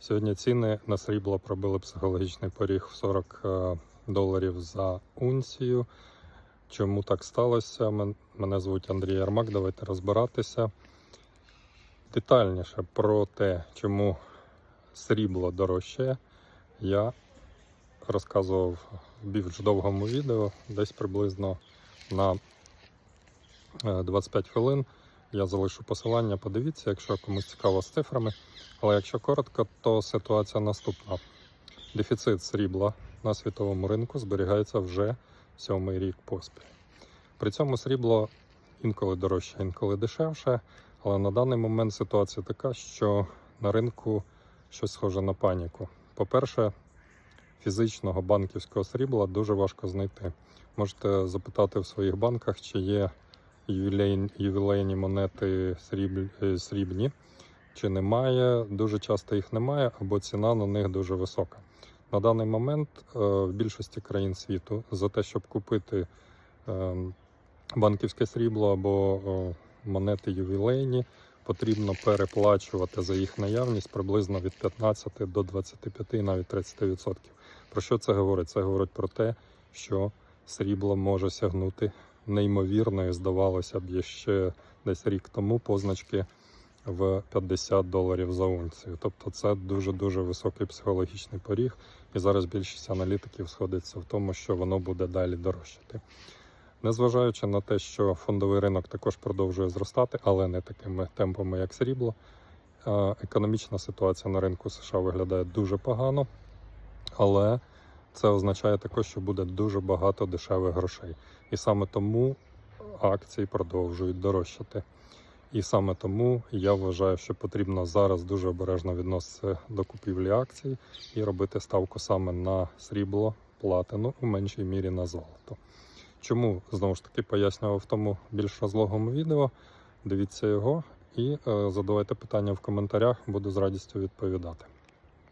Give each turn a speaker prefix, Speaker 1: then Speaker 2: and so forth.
Speaker 1: Сьогодні ціни на срібло пробили психологічний поріг в 40 е, доларів за унцію. Чому так сталося? Мене звуть Андрій Ярмак. Давайте розбиратися детальніше про те, чому срібло дорожчає. Я розказував в більш довгому відео, десь приблизно на е, 25 хвилин. Я залишу посилання, подивіться, якщо комусь цікаво з цифрами. Але якщо коротко, то ситуація наступна: дефіцит срібла на світовому ринку зберігається вже сьомий рік поспіль. При цьому срібло інколи дорожче, інколи дешевше. Але на даний момент ситуація така, що на ринку щось схоже на паніку. По-перше, фізичного банківського срібла дуже важко знайти. Можете запитати в своїх банках, чи є ювілейні, ювілейні монети сріб- е, срібні, чи немає. Дуже часто їх немає, або ціна на них дуже висока. На даний момент е, в більшості країн світу за те, щоб купити е, банківське срібло або монети ювілейні, потрібно переплачувати за їх наявність приблизно від 15 до 25, навіть 30%. Про що це говорить? Це говорить про те, що срібло може сягнути неймовірної, здавалося б, ще десь рік тому позначки в 50 доларів за унцію. Тобто це дуже-дуже високий психологічний поріг. І зараз більшість аналітиків сходиться в тому, що воно буде далі дорожчати. Незважаючи на те, що фондовий ринок також продовжує зростати, але не такими темпами, як срібло. е, Економічна ситуація на ринку США виглядає дуже погано, але це означає також, що буде дуже багато дешевих грошей. І саме тому акції продовжують дорожчати. І саме тому я вважаю, що потрібно зараз дуже обережно відноситися до купівлі акцій і робити ставку саме на срібло, платину, у меншій мірі на золото. Чому знову ж таки пояснював в тому більш розлогому відео. Дивіться його і е, задавайте питання в коментарях, буду з радістю відповідати.